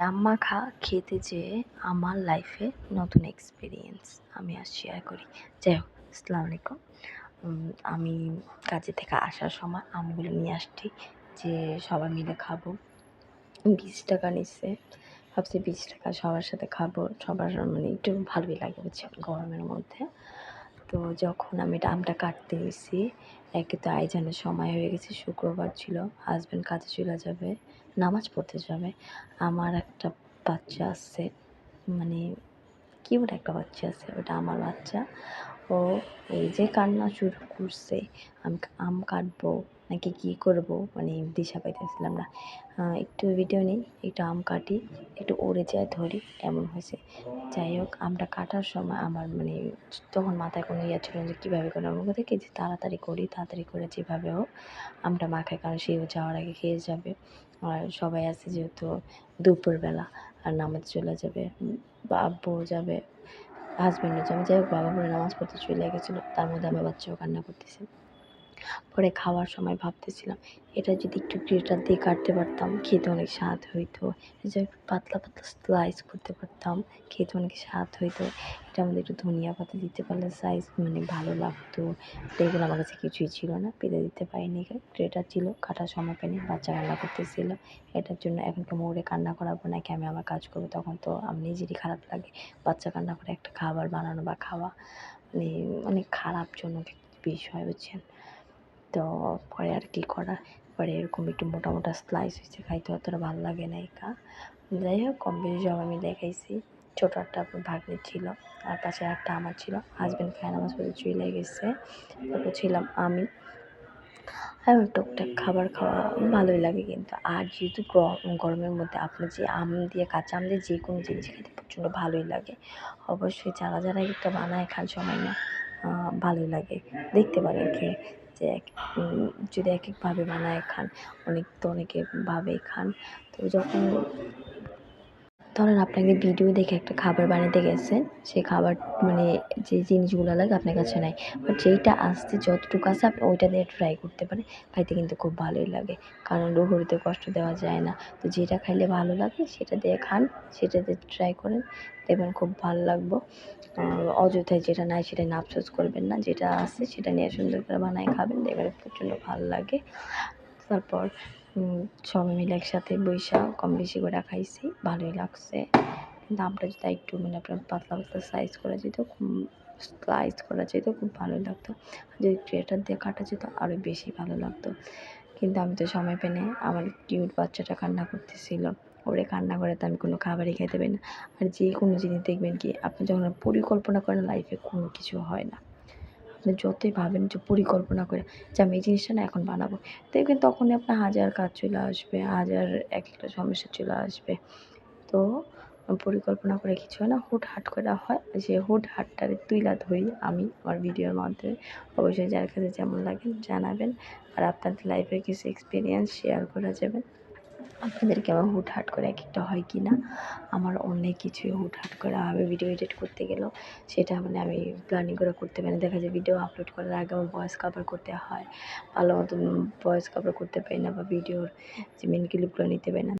আম মাখা খেতে যেয়ে আমার লাইফে নতুন এক্সপিরিয়েন্স আমি আজ শেয়ার করি। যাই হোক, আসসালামু আলাইকুম। আমি কাজে থেকে আসার সময় আমগুলো নিয়ে আসছি, যে সবাই মিলে খাব। বিশ টাকা নিচ্ছে, ভাবছি বিশ টাকা সবার সাথে খাব। সবার মানে একটু ভালোই লাগে, বুঝছেন? গরমের মধ্যে। তো যখন আমি ডামটা কাটতে গেছি একে তো আইজানের সময় হয়ে গেছে, শুক্রবার ছিল হাজব্যান্ড কাজে চলে যাবে, নামাজ পড়তে যাবে। আমার একটা বাচ্চা আছে মানে কিউট একটা বাচ্চা আছে? ওটা আমার বাচ্চা। ও এই যে কান্না শুরু করছে, আমি, আম কাটবো নাকি কী করব? মানে দিশা পাইতেছিলাম না। একটু ভিডিও নিই, একটু আম কাটি, একটু উড়ে যায় ধরি, এমন হয়েছে। যাই হোক, আমটা কাটার সময় আমার মানে তখন মাথায় কোনো ইয়ে ছিল যে কীভাবে করে আমার কথা কি যে তাড়াতাড়ি করি, তাড়াতাড়ি করে যেভাবে হোক আমটা মাখায়, কারণ সেও যাওয়ার আগে খেয়ে যাবে। আর সবাই আছে যেহেতু দুপুরবেলা, আর নামাজ চলে যাবে বা যাবে হাজব্যান্ডও আমি যাই হোক, বাবা পরে নামাজ পড়তে চলে গেছিল। তার মধ্যে আমার বাচ্চাও কান্না করতেছে। পরে খাওয়ার সময় ভাবতেছিলাম, এটা যদি একটু গ্রেটার দিয়ে কাটতে পারতাম, খেতে অনেক স্বাদ হইতো। যে একটু পাতলা পাতলা স্লাইস করতে পারতাম, খেতে অনেক স্বাদ হইতো। এটার মধ্যে একটু ধনিয়া পাতা দিতে পারলে সাইজ মানে ভালো লাগতো। তো এগুলো আমার কাছে কিছুই ছিল না, পেতে দিতে পারিনি। গ্রেটার ছিল, কাটার সময় পাইনি বাচ্চা কান্না করতেছিল। এটার জন্য এখন কি মোড়ে কান্না করাবো নাকি আমি আমার কাজ করব? তখন তো আমি নিজেরই খারাপ লাগে। বাচ্চা কান্না করে একটা খাবার বানানো বা খাওয়া মানে অনেক খারাপজনক একটা বিষয়, বুঝছেন? তো পরে আর কি করা? পরে এরকম একটু মোটা মোটা স্লাইস হয়েছে খাইতে অতটা ভালো লাগে না একা। যাই হোক, কম বেশি সবাই মিলে খাইছি ছোটো একটা ভাগ্নি ছিল, আর পাশে একটা আমার ছিল। হাজব্যান্ড খায় নামাজ পড়ে চলে গেছে। তারপর ছিলাম আমি। আর টুকটাক খাবার খাওয়া ভালোই লাগে কিন্তু। আর যেহেতু গরমের মধ্যে আপনি যে আম দিয়ে, কাঁচা আম দিয়ে যে কোনো জিনিস খেতে প্রচণ্ড ভালোই লাগে। অবশ্যই যারা যারা একটা বানায় খান সময় না ভালোই লাগে। দেখতে পারেন খেয়ে। যে এক- যদি এক একভাবে বানায় খান অনেক তো অনেকে ভাবেই খান। তো যখন ধরেন আপনাকে ভিডিও দেখে একটা খাবার বানাতে গেছেন সেই খাবার মানে যে জিনিসগুলো লাগে আপনার কাছে নাই। বাট যেইটা আসতে যতটুকু আসে আপনি ওইটা দিয়ে ট্রাই করতে পারেন। খাইতে কিন্তু খুব ভালোই লাগে। কারণ রুহুরিতে কষ্ট দেওয়া যায় না। তো যেটা খাইলে ভালো লাগে, সেটা দিয়ে খান, সেটা দিয়ে ট্রাই করেন। দেখবেন খুব ভালো লাগবো। অযথায় যেটা নাই, সেটা আফসোস করবেন না। যেটা আছে, সেটা নিয়ে সুন্দর করে বানায় খাবেন। দেখবেন প্রচণ্ড ভালো লাগে। তারপর সবাই মিলে একসাথে বৈশা কম বেশি করে খাইছি, ভালোই লাগছে। আমরা যদি একটু মানে আপনার পাতলা পাতলা সাইজ করা যেত স্লাইস করা যেত, খুব ভালো লাগতো। যদি গ্রেটার দিয়ে কাটা যেত আরও বেশি ভালো লাগতো। কিন্তু আমি তো সময় পেয়ে নেই, আমার কিউট বাচ্চাটা কান্না করতেছিল। ওরে কান্না করে তো আমি কোনো খাবারই খেতে পারি না। আর যে কোনো জিনিস দেখবেন কি, আপনি যখন পরিকল্পনা করেন লাইফে কোনো কিছু হয় না। আপনি যতই ভাবেন যে পরিকল্পনা করে যে আমি এই জিনিসটা না এখন বানাবো। দেখবেন তখনই আপনার হাজার কাজ চলে আসবে, হাজার এক একটা সমস্যা চলে আসবে। তো পরিকল্পনা করে কিছু হয় না, হুট হাট করে হয়। যে হুট হাটটারে তুইলা ধরি আমি আমার ভিডিওর মাধ্যমে অবশ্যই যার কাছে যেমন লাগে জানাবেন। আর আপনাদের লাইফের কিছু এক্সপিরিয়েন্স শেয়ার করা যাবে। আপনাদেরকে আমার হুট হাট করে এক একটা হয় কি না? আমার অনেক কিছুই হুট হাট করা হবে ভিডিও এডিট করতে গেলেও। সেটা মানে আমি প্ল্যানিং করে করতে পারি। দেখা যায় ভিডিও আপলোড করার আগে আমার ভয়েস কভার করতে হয়। ভালো মতন ভয়েস কভার করতে পারি না বা ভিডিওর যে মেন ক্লিপগুলো নিতে পারি না।